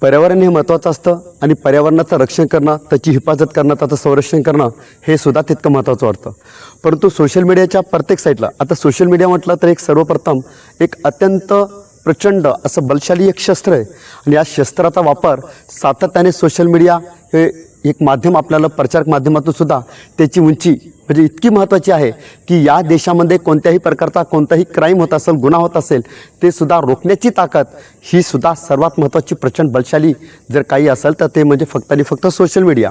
पर्यावरण हे महत्त्वाचं असतं आणि पर्यावरणाचं रक्षण करणं त्याची हिफाजत करणं त्याचं संरक्षण करणं हे सुद्धा तितकं महत्त्वाचं वाटतं. परंतु सोशल मीडियाच्या प्रत्येक साईडला आता सोशल मीडिया म्हटलं तर एक सर्वप्रथम एक अत्यंत प्रचंड असं बलशाली एक शस्त्र आहे. आणि या शस्त्राचा वापर सातत्याने सोशल मीडिया हे एक माध्यम आपल्याला प्रचारक माध्यमातून सुद्धा त्याची उंची म्हणजे इतकी महत्त्वाची आहे की या देशामध्ये कोणत्याही प्रकारचा कोणताही क्राईम होत असेल गुन्हा होत असेल ते सुद्धा रोखण्याची ताकद ही सुद्धा सर्वात महत्त्वाची प्रचंड बलशाली जर काही असेल तर ते म्हणजे फक्त आणि फक्त सोशल मीडिया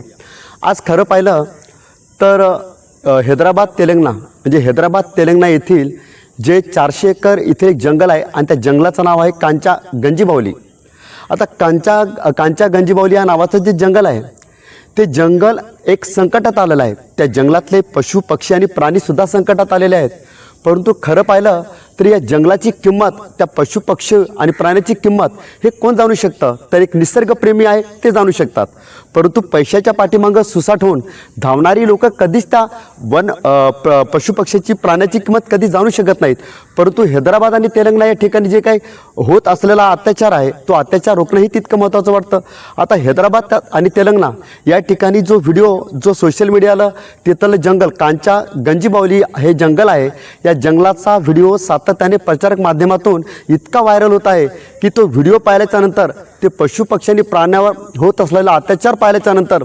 आज खरं पाहिलं तर हैदराबाद तेलंगणा म्हणजे हैदराबाद तेलंगणा येथील जे चारशे एकर इथे एक जंगल आहे आणि त्या जंगलाचं नाव आहे कांचा गंजीबावली. आता कांचा कांचा गंजीबावली या नावाचं जे जंगल आहे ते जंगल एक संकटात आलेलं आहे. त्या जंगलातले पशु पक्षी आणि प्राणीसुद्धा संकटात आलेले आहेत. परंतु खरं पाहिलं तर या जंगलाची किंमत त्या पशुपक्षी आणि प्राण्याची किंमत हे कोण जाणू शकतं? तर एक निसर्गप्रेमी आहे ते जाणू शकतात. परंतु पैशाच्या पाठीमागं सुसाट होऊन धावणारी लोक कधीच त्या वन प पशुपक्ष्याची प्राण्याची किंमत कधी जाणू शकत नाहीत. परंतु हैदराबाद आणि तेलंगणा या ठिकाणी जे काही होत असलेला अत्याचार आहे तो अत्याचार रोखणंही तितकं महत्त्वाचं वाटतं. आता हैदराबाद आणि तेलंगणा या ठिकाणी जो व्हिडिओ जो सोशल मीडियाला तिथलं जंगल कांचा गंजीबावली हे जंगल आहे या जंगलाचा व्हिडिओ सात सातत्याने प्रचारक माध्यमातून इतका व्हायरल होत आहे की तो व्हिडिओ पाहिल्याच्या नंतर ते पशुपक्ष्यांनी प्राण्यावर होत असलेला अत्याचार पाहिल्याच्या नंतर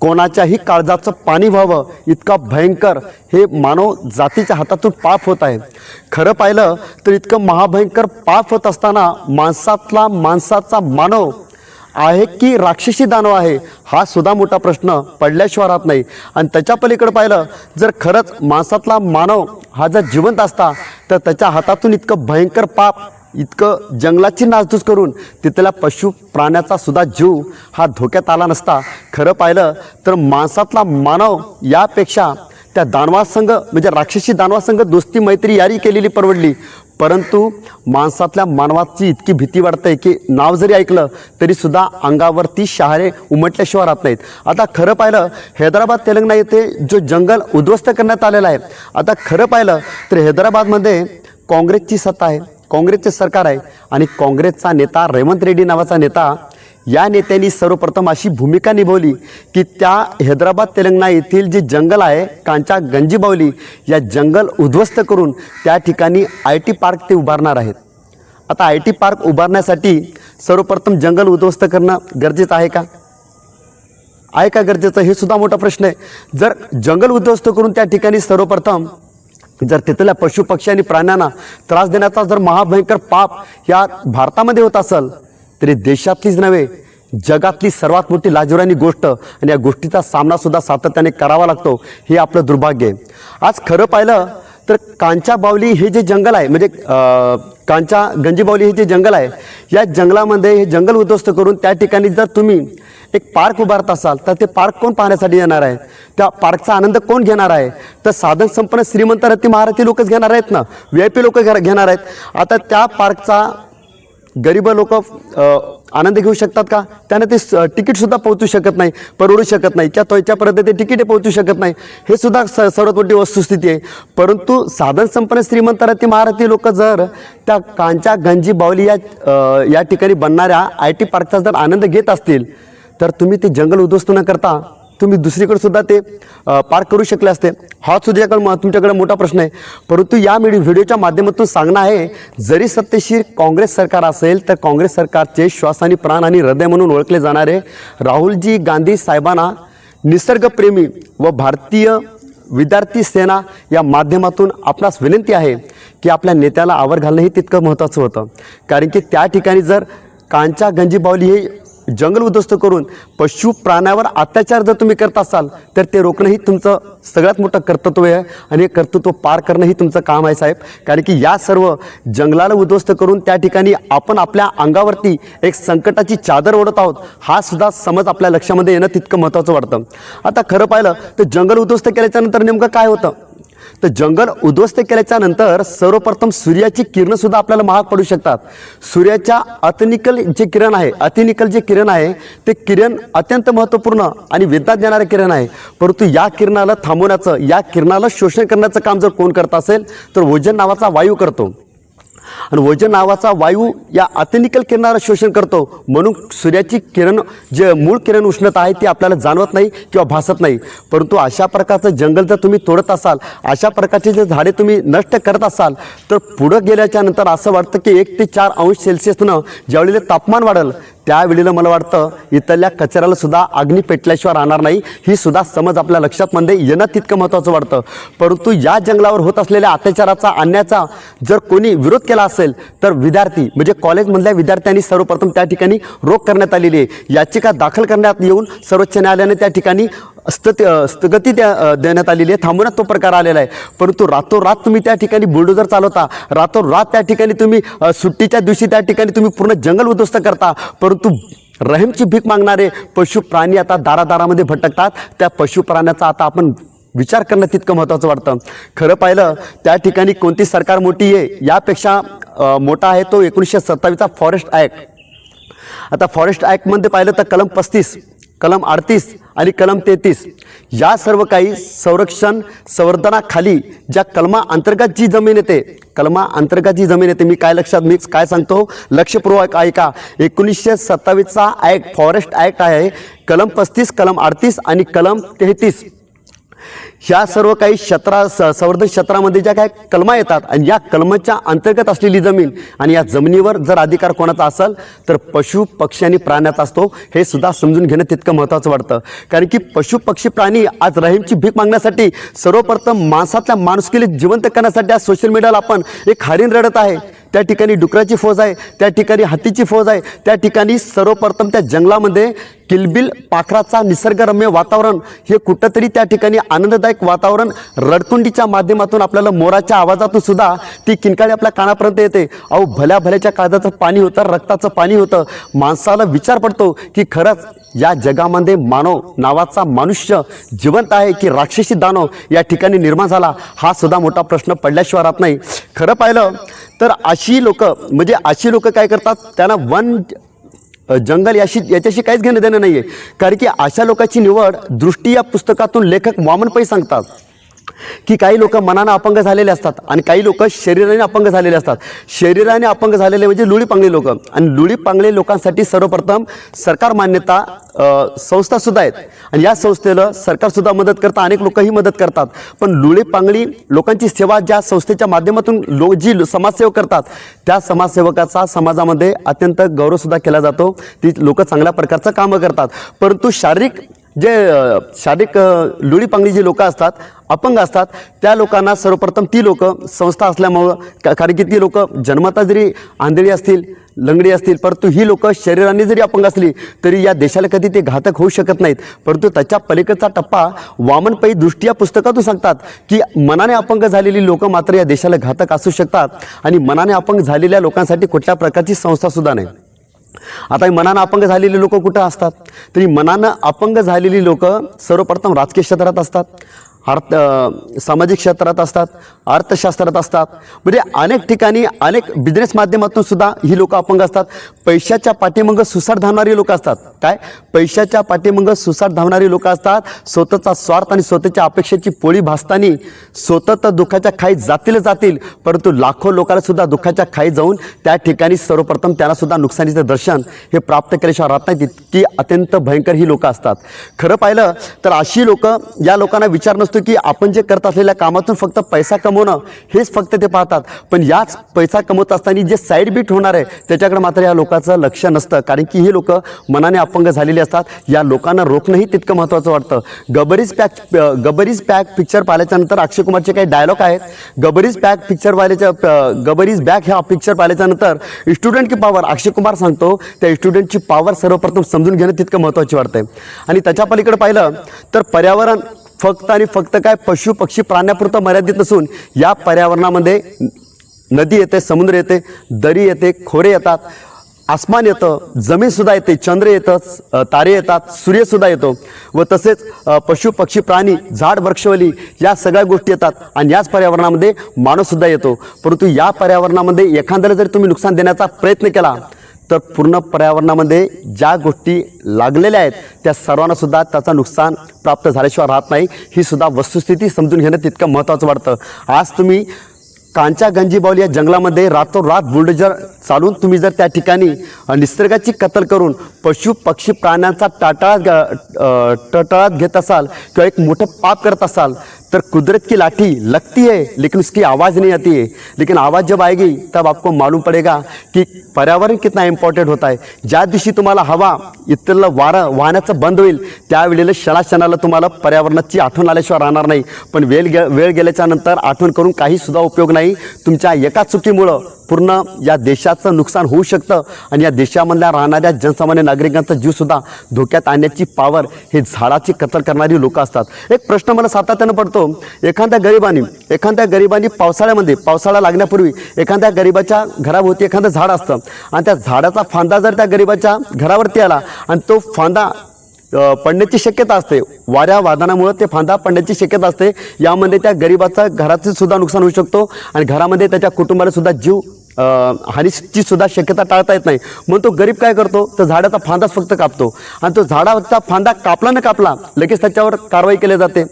कोणाच्याही काळजाचं पाणी व्हावं इतका भयंकर हे मानव जातीच्या हातातून पाप होत आहे. खरं पाहिलं तर इतकं महाभयंकर पाप होत असताना माणसातला माणसाचा मानव आहे की राक्षसी दानव आहे. हा सुद्धा मोठा प्रश्न पडल्याशिवाय राहत नाही. आणि त्याच्या पलीकडे पाहिलं जर खरंच माणसातला मानव हा जर जिवंत असता तर त्याच्या हातातून इतकं भयंकर पाप इतकं जंगलाची नासधूस करून तिथल्या पशु प्राण्याचा सुद्धा जीव हा धोक्यात आला नसता. खरं पाहिलं तर माणसातला मानव यापेक्षा त्या दानवासंघ म्हणजे राक्षसी दानवासंघ दोस्ती मैत्री यारी केलेली परवडली. परंतु माणसातल्या मानवाची इतकी भीती वाढते की नाव जरी ऐकलं तरीसुद्धा अंगावरती शहारे उमटल्याशिवाय राहत नाहीत. आता खरं पाहिलं हैदराबाद तेलंगणा येथे जो जंगल उद्ध्वस्त करण्यात आलेला आहे आता खरं पाहिलं तर हैदराबादमध्ये काँग्रेसची सत्ता आहे काँग्रेसचे सरकार आहे आणि काँग्रेसचा नेता रेवंत रेड्डी नावाचा नेता या नेत्यांनी सर्वप्रथम अशी भूमिका निभावली की त्या हैदराबाद तेलंगणा येथील जे जंगल आहे कांचा गंजीबावली या जंगल उद्ध्वस्त करून त्या ठिकाणी आय टी पार्क ते उभारणार आहेत. आता आय टी पार्क उभारण्यासाठी सर्वप्रथम जंगल उद्ध्वस्त करणं गरजेचं आहे का? आहे का गरजेचं? हे सुद्धा मोठा प्रश्न आहे. जर जंगल उद्ध्वस्त करून त्या ठिकाणी सर्वप्रथम जर तिथल्या पशुपक्षी आणि प्राण्यांना त्रास देण्याचा जर महाभयंकर पाप या भारतामध्ये होत असेल तरी देशातलीच नव्हे जगातली सर्वात मोठी लाजिरानी गोष्ट आणि या गोष्टीचा सामनासुद्धा सातत्याने करावा लागतो हे आपलं दुर्भाग्य आहे. आज खरं पाहिलं तर कांचा बावली हे जे जंगल आहे म्हणजे कांचा गंजीबावली हे जे जंगल आहे या जंगलामध्ये हे जंगल उद्ध्वस्त करून त्या ठिकाणी जर तुम्ही एक पार्क उभारत असाल तर ते पार्क कोण पाहण्यासाठी येणार आहे? त्या पार्कचा आनंद कोण घेणार आहे? तर साधन संपन्न श्रीमंत रत्ती महारथी लोकच घेणार आहेत ना? व्ही आय पी लोक घेणार आहेत. आता त्या पार्कचा गरीब लोक आनंद घेऊ शकतात का? त्यांना ते स- तिकीटसुद्धा पोहोचू शकत नाही परवडू शकत नाही. त्या त्वच्यापर्यंत ते तिकीटे पोहोचू शकत नाही. हे सुद्धा स सर्वात मोठी वस्तुस्थिती आहे. परंतु साधन संपन्न श्रीमंत रत्ती महारथी लोक जर त्या कांच्या गंजी बावली या या ठिकाणी बनणाऱ्या आय टी पार्कचा जर आनंद घेत असतील तर तुम्ही ते जंगल उद्ध्वस्त न करता तुम्ही दुसरीकडे सुद्धा ते पार करू शकले असते. हा सुद्धा म- तुमच्याकडे मोठा प्रश्न आहे. परंतु या मिडी व्हिडिओच्या माध्यमातून सांगणं आहे जरी सत्तेशीर काँग्रेस सरकार असेल तर काँग्रेस सरकारचे श्वास आणि प्राण आणि हृदय म्हणून ओळखले जाणारे राहुलजी गांधी साहेबांना निसर्गप्रेमी व भारतीय विद्यार्थी सेना या माध्यमातून आपणास विनंती आहे की आपल्या नेत्याला आवर घालणं हे तितकं महत्त्वाचं होतं. कारण की त्या ठिकाणी जर कांचा गंजीबावली हे जंगल उद्ध्वस्त करून पशु प्राण्यावर अत्याचार जर तुम्ही करत असाल तर ते रोखणंही तुमचं सगळ्यात मोठं कर्तृत्व आहे आणि हे कर्तृत्व पार करणंही तुमचं काम आहे साहेब. कारण की या सर्व जंगलाला उद्ध्वस्त करून त्या ठिकाणी आपण आपल्या अंगावरती एक संकटाची चादर ओढत आहोत हा सुद्धा समज आपल्या लक्षामध्ये येणं तितकं महत्त्वाचं वाटतं. आता खरं पाहिलं तर जंगल उद्ध्वस्त केल्याच्यानंतर नेमकं काय होतं? तर जंगल उद्ध्वस्त केल्याच्यानंतर सर्वप्रथम सूर्याची किरण सुद्धा आपल्याला महाग पडू शकतात. सूर्याच्या अतिनिकल जे किरण आहे अतिनिकल जे किरण आहे ते किरण अत्यंत महत्त्वपूर्ण आणि वेदना देणारे किरण आहे. परंतु या किरणाला थांबवण्याचं या किरणाला शोषण करण्याचं काम जर कोण करत असेल तर ओजन नावाचा वायू करतो. आणि वजन नावाचा वायू या अतिनिकल किरणाला शोषण करतो. म्हणून सूर्याची किरण जे मूळ किरण उष्णता आहे ती आपल्याला जाणवत नाही किंवा भासत नाही. परंतु अशा प्रकारचं जंगल जर तुम्ही तोडत असाल अशा प्रकारचे जे झाडे तुम्ही नष्ट करत असाल तर पुढं गेल्याच्यानंतर असं वाटतं की एक ते चार अंश सेल्सिअसनं ज्यावेळेला तापमान वाढेल त्यावेळेला मला वाटतं इथल्या कचऱ्याला सुद्धा अग्नी पेटल्याशिवाय राहणार नाही. ही सुद्धा समज आपल्या लक्षात मध्ये येणं तितकं महत्त्वाचं वाटतं. परंतु या जंगलावर होत असलेल्या अत्याचाराचा अन्याचा जर कोणी विरोध केला असेल तर विद्यार्थी म्हणजे कॉलेजमधल्या विद्यार्थ्यांनी सर्वप्रथम त्या ठिकाणी रोख करण्यात आलेली आहे. याचिका दाखल करण्यात येऊन सर्वोच्च न्यायालयाने त्या ठिकाणी स्थति स्थगती द्या देण्यात आलेली आहे. थांबवण्यात तो प्रकार आलेला आहे. परंतु रातोरात तुम्ही त्या ठिकाणी बुलडोजर चालवता. रातोरात त्या ठिकाणी तुम्ही सुट्टीच्या दिवशी त्या ठिकाणी तुम्ही पूर्ण जंगल उद्ध्वस्त करता. परंतु रहमची भीक मागणारे पशु प्राणी आता दारादारामध्ये भटकतात. त्या पशु प्राण्याचा आता आपण विचार करणं तितकं महत्त्वाचं वाटतं. खरं पाहिलं त्या ठिकाणी कोणती सरकार मोठी आहे यापेक्षा मोठा आहे तो एकोणीसशे सत्तावीसचा फॉरेस्ट ॲक्ट. आता फॉरेस्ट ॲक्टमध्ये पाहिलं तर कलम पस्तीस कलम अडतीस आणि कलम तेहतीस. या सर्व काही संरक्षण संवर्धनाखाली ज्या कलमा अंतर्गत जी जमीन येते कलमा अंतर्गत जी जमीन येते मी काय लक्षात मी काय सांगतो? लक्षपूर्वक ऐका. एकोणीसशे सत्तावीसचा ॲक्ट फॉरेस्ट ॲक्ट आहे. कलम पस्तीस कलम अडतीस आणि कलम तेहतीस. ह्या सर्व काही क्षेत्रा स संवर्धन क्षेत्रामध्ये ज्या काही कलमा येतात आणि या कलमाच्या अंतर्गत असलेली जमीन आणि या जमिनीवर जर अधिकार कोणाचा असेल तर पशु पक्षी आणि प्राण्याचा असतो. हे सुद्धा समजून घेणं तितकं महत्त्वाचं वाटतं. कारण की पशु पक्षी प्राणी आज रहीमची भीक मागण्यासाठी सर्वप्रथम माणसातल्या माणुसकीला जिवंत करण्यासाठी आज सोशल मीडियाला आपण एक हरिण रडत आहे. त्या ठिकाणी डुकराची फौज आहे त्या ठिकाणी हत्तीची फौज आहे त्या ठिकाणी सर्वप्रथम त्या जंगलामध्ये किलबिल पाखराचा निसर्गरम्य वातावरण हे कुठंतरी त्या ठिकाणी आनंददायक वातावरण रडकुंडीच्या माध्यमातून आपल्याला मोराच्या आवाजातून सुद्धा ती किनकाळी आपल्या कानापर्यंत येते. अहो भल्या भल्याच्या काळजाचं पाणी होतं रक्ताचं पाणी होतं. माणसाला विचार पडतो की खरंच या जगामध्ये मानव नावाचा मनुष्य जिवंत आहे की राक्षसी दानव या ठिकाणी निर्माण झाला हा सुद्धा मोठा प्रश्न पडल्याशिवाय राहत नाही. खरं पाहिलं तर अशी लोक म्हणजे अशी लोक काय करतात? त्यांना वन जंगल याशी याच्याशी काहीच घेणं देणं नाही आहे कारण की अशा लोकांची निवड दृष्टी या पुस्तकातून लेखक वामन पै सांगतात. की काही लोक मनानं अपंग झालेले असतात आणि काही लोक शरीराने अपंग झालेले असतात. शरीराने अपंग झालेले म्हणजे लुळी पांगळे लोक. आणि लुळी पांगळे लोकांसाठी सर्वप्रथम सरकार मान्यता संस्थासुद्धा आहेत. आणि या संस्थेला सरकारसुद्धा मदत करतात अनेक लोकही मदत करतात. पण लुळी पांगळी लोकांची सेवा ज्या संस्थेच्या माध्यमातून लो जी समाजसेवक करतात त्या समाजसेवकाचा समाजामध्ये अत्यंत गौरवसुद्धा केला जातो. ती लोक चांगल्या प्रकारचं कामं करतात. परंतु शारीरिक जे शारीरिक लुळीपांगडी लुळी जी लोकं असतात अपंग असतात त्या लोकांना सर्वप्रथम ती लोकं संस्था असल्यामुळं का- कारण की ती लोकं जन्मता जरी आंधळी असतील लंगडी असतील परंतु ही लोकं शरीराने जरी अपंग असली तरी या देशाला कधी ते घातक होऊ शकत नाहीत. परंतु त्याच्या पलीकडचा टप्पा वामनपयी दृष्टी या पुस्तकातून सांगतात की मनाने अपंग झालेली लोकं मात्र या देशाला घातक असू शकतात आणि मनाने अपंग झालेल्या लोकांसाठी कुठल्या प्रकारची संस्थासुद्धा नाही. आता मनानं अपंग झालेली लोक कुठं असतात? तरी मनानं अपंग झालेली लोक सर्वप्रथम राजकीय क्षेत्रात असतात. अर्थ सामाजिक क्षेत्रात असतात अर्थशास्त्रात असतात. म्हणजे अनेक ठिकाणी अनेक बिझनेस माध्यमातून सुद्धा ही लोक अपंग असतात. पैशाच्या पाठीमंग सुसाट धावणारी लोक असतात. काय? पैशाच्या पाठीमंग सुसाट धावणारी लोक असतात. स्वतःचा स्वार्थ आणि स्वतःच्या अपेक्षेची पोळी भासतानी स्वतः तर दुःखाच्या खाई जातील जातील परंतु लाखो लोकांना सुद्धा दुःखाच्या खाई जाऊन त्या ठिकाणी सर्वप्रथम त्यांना सुद्धा नुकसानीचं दर्शन हे प्राप्त केल्याशिवाय राहत नाही तितकी अत्यंत भयंकर ही लोकं असतात. खरं पाहिलं तर अशी लोकं या लोकांना विचार नसतो की आपण जे करत असलेल्या कामातून फक्त पैसा कमवणं हेच फक्त ते पाहतात. पण याच पैसा कमवत असताना जे साईड बीट होणार आहे त्याच्याकडे मात्र या लोकांचं लक्ष नसतं. कारण की ही लोक मनाने अपंग झालेली असतात. या लोकांना रोखणंही तितकं महत्त्वाचं वाटतं. Gabbar is back Gabbar is back picture पाहिल्याच्यानंतर Akshay कुमारचे काही डायलॉग आहेत. गबरीज पॅक पिक्चर पाहिल्याच्या गबरीज बॅक ह्या पिक्चर पाहिल्याच्यानंतर स्टुडंट की पॉवर अक्षय कुमार सांगतो त्या स्टुडंटची पॉवर सर्वप्रथम समजून घेणं तितकं महत्त्वाची आहे आणि त्याच्या पलीकडे पाहिलं तर पर्यावरण फक्त आणि फक्त काय पशु पक्षी प्राण्यापुरतं मर्यादित नसून या पर्यावरणामध्ये नदी येते समुद्र येते दरी येते खोरे येतात आसमान येतं जमीनसुद्धा येते चंद्र येतं तारे येतात सूर्यसुद्धा येतो व तसेच पशु पक्षी प्राणी झाड वृक्षवली या सगळ्या गोष्टी येतात आणि याच पर्यावरणामध्ये माणूससुद्धा येतो. परंतु या पर्यावरणामध्ये एखाद्याला जर तुम्ही नुकसान देण्याचा प्रयत्न केला तर पूर्ण पर्यावरणामध्ये ज्या गोष्टी लागलेल्या आहेत त्या सर्वांनासुद्धा त्याचा त्याचं नुकसान प्राप्त झाल्याशिवाय राहत नाही. ही सुद्धा वस्तुस्थिती समजून घेणं तितकं महत्त्वाचं वाटतं. आज तुम्ही कांचा गंजीबावली या जंगलामध्ये रातोरात बुलडोजर चालून तुम्ही जर त्या ठिकाणी निसर्गाची कत्तल करून पशु पक्षी प्राण्यांचा टाटाळात टटाळात घेत असाल किंवा एक मोठं पाप करत असाल तर कुदरत की लाठी लगती है लेकिन उसकी आवाज़ नहीं आती है। लेकिन आवाज़ जब आएगी तब आपको मालूम पड़ेगा कि पर्यावरण कितना इम्पॉर्टंट होता है। ज्या दिवशी तुम्हाला हवा इथलं वारं वाहण्याचं बंद होईल त्यावेळेला क्षणाक्षणाला तुम्हाला पर्यावरणाची आठवण आल्याशिवाय राहणार नाही. पण वेळ गे वेळ गेल्याच्यानंतर आठवण करून काहीसुद्धा उपयोग नाही. तुमच्या एका चुकीमुळं पूर्ण या देशाचं नुकसान होऊ शकतं आणि या देशामधल्या राहणाऱ्या जनसामान्य नागरिकांचा जीवसुद्धा धोक्यात आणण्याची पावर हे झाडाची कत्तल करणारी लोक असतात. एक प्रश्न मला सातत्यानं पडतो. एखाद्या गरिबाने एखाद्या गरिबाने पावसाळ्यामध्ये पावसाळा लागण्यापूर्वी एखाद्या गरिबाच्या घराभोवती एखादं झाड असतं आणि त्या झाडाचा फांदा जर त्या गरिबाच्या घरावरती आला आणि तो फांदा पडण्याची शक्यता असते वाऱ्या वादनामुळे ते फांदा पडण्याची शक्यता असते यामध्ये त्या गरिबाचा घराचं सुद्धा नुकसान होऊ शकतो आणि घरामध्ये त्याच्या कुटुंबाला सुद्धा जीव हानीची सुद्धा शक्यता टाळता येत नाही. म्हणून तो गरीब काय करतो? तर झाडाचा फांदाच फक्त कापतो. आणि तो झाडाचा फांदा कापला न कापला लगेच त्याच्यावर कारवाई केली जाते.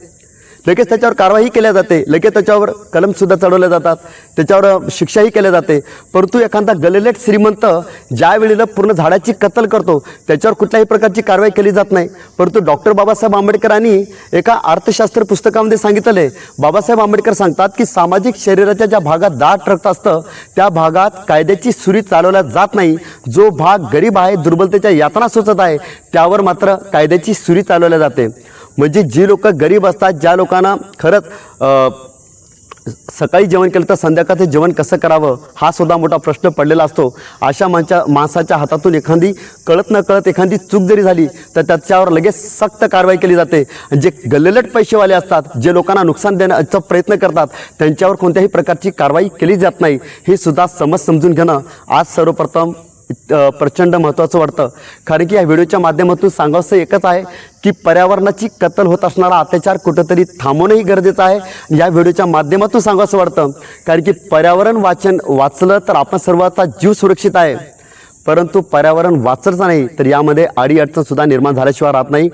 लगेच त्याच्यावर कारवाई केल्या जाते. लगेच त्याच्यावर कलमसुद्धा चढवल्या जातात. त्याच्यावर शिक्षाही केल्या जाते. परंतु एखादा गलेलेट श्रीमंत ज्या वेळेला पूर्ण झाडाची कत्तल करतो त्याच्यावर कुठल्याही प्रकारची कारवाई केली जात नाही. परंतु डॉक्टर बाबासाहेब आंबेडकरांनी एका अर्थशास्त्र पुस्तकामध्ये सांगितलं आहे बाबासाहेब आंबेडकर सांगतात की सामाजिक शरीराच्या ज्या भागात दाट रक्त असतं त्या भागात कायद्याची सुरी चालवल्या जात नाही. जो भाग गरीब आहे दुर्बलतेच्या यातना सोचत आहे त्यावर मात्र कायद्याची सुरी चालवल्या जाते. म्हणजे जी लोक गरीब असतात ज्या लोकांना खरंच सकाळी जेवण केलं तर संध्याकाळचं जेवण कसं करावं हा सुद्धा मोठा प्रश्न पडलेला असतो. अशा माणसा माणसाच्या हातातून एखादी कळत न कळत एखादी चूक जरी झाली तर त्याच्यावर लगेच सक्त कारवाई केली जाते. जे गल्लट पैसेवाले असतात जे लोकांना नुकसान देण्याचा प्रयत्न करतात त्यांच्यावर कोणत्याही प्रकारची कारवाई केली जात नाही. हे सुद्धा समज समजून घेणं आज सर्वप्रथम प्रचंड महत्त्वाचं वाटतं. कारण की या व्हिडिओच्या माध्यमातून सांगावंसं एकच आहे की पर्यावरणाची कत्तल होत असणारा अत्याचार कुठंतरी थांबवणंही गरजेचं आहे. या व्हिडिओच्या माध्यमातून सांगावंसं वाटतं कारण की पर्यावरण वाचन वाचलं तर आपण सर्वांचा जीव सुरक्षित आहे. परंतु पर्यावरण वाचलंच नाही तर यामध्ये अडीअडचणसुद्धा निर्माण झाल्याशिवाय राहत नाही.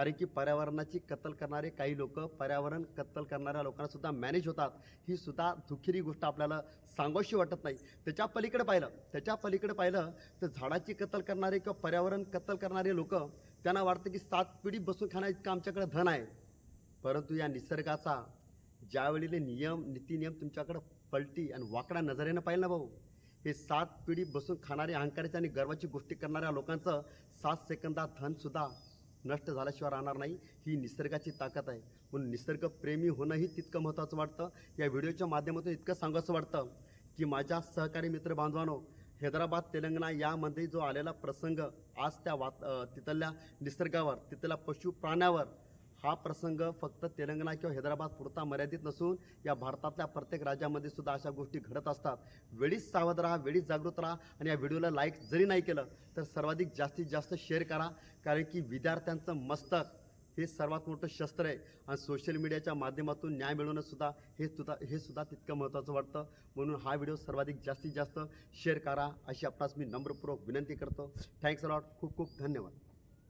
कारण की पर्यावरणाची कत्तल करणारे काही लोक पर्यावरण कत्तल करणाऱ्या लोकांना सुद्धा मॅनेज होतात. ही सुद्धा दुखेरी गोष्ट आपल्याला सांगावीशी वाटत नाही. त्याच्या पलीकडे पाहिलं त्याच्या पलीकडे पाहिलं तर झाडाची कत्तल करणारे किंवा पर्यावरण कत्तल करणारे लोक त्यांना वाटतं की सात पिढी बसून खाण्याइतकं आमच्याकडे धन आहे. परंतु या निसर्गाचा ज्यावेळेले नियम नीतिनियम तुमच्याकडं पलटी आणि वाकड्या नजरेनं पाहिलं ना भाऊ हे सात पिढी बसून खाणारे अहंकाराची आणि गर्वाची गोष्टी करणाऱ्या लोकांचं सात सेकंदात धनसुद्धा नष्ट झाल्याशिवाय राहणार नाही. ही निसर्गाची ताकद आहे. म्हणून निसर्गप्रेमी होणंही तितकं महत्त्वाचं वाटतं. या व्हिडिओच्या माध्यमातून इतकं सांगायचं वाटतं की माझ्या सहकारी मित्र बांधवानो हैदराबाद तेलंगणा यामध्ये जो आलेला प्रसंग आज त्या वात तिथल्या निसर्गावर तिथल्या पशु प्राण्यावर हा प्रसंग फक्त तेलंगणा किंवा हैदराबाद पुरता मर्यादित नसून या भारतातल्या प्रत्येक राज्यामध्ये सुद्धा अशा गोष्टी घडत असतात. वेळीच सावध राहा वेळीच जागृत राहा आणि या व्हिडिओला लाईक जरी नाही केलं तर सर्वाधिक जास्तीत जास्त शेअर करा. कारण की विद्यार्थ्यांचं मस्तक हे सर्वात मोठं शस्त्र आहे आणि सोशल मीडियाच्या माध्यमातून न्याय मिळवणंसुद्धा हे सुद्धा हे सुद्धा तितकं महत्त्वाचं वाटतं. म्हणून हा व्हिडिओ सर्वाधिक जास्तीत जास्त शेअर करा. अशी आपणास मी नम्रपूर्वक विनंती करतो. थँक्स अलॉट खूप खूप धन्यवाद.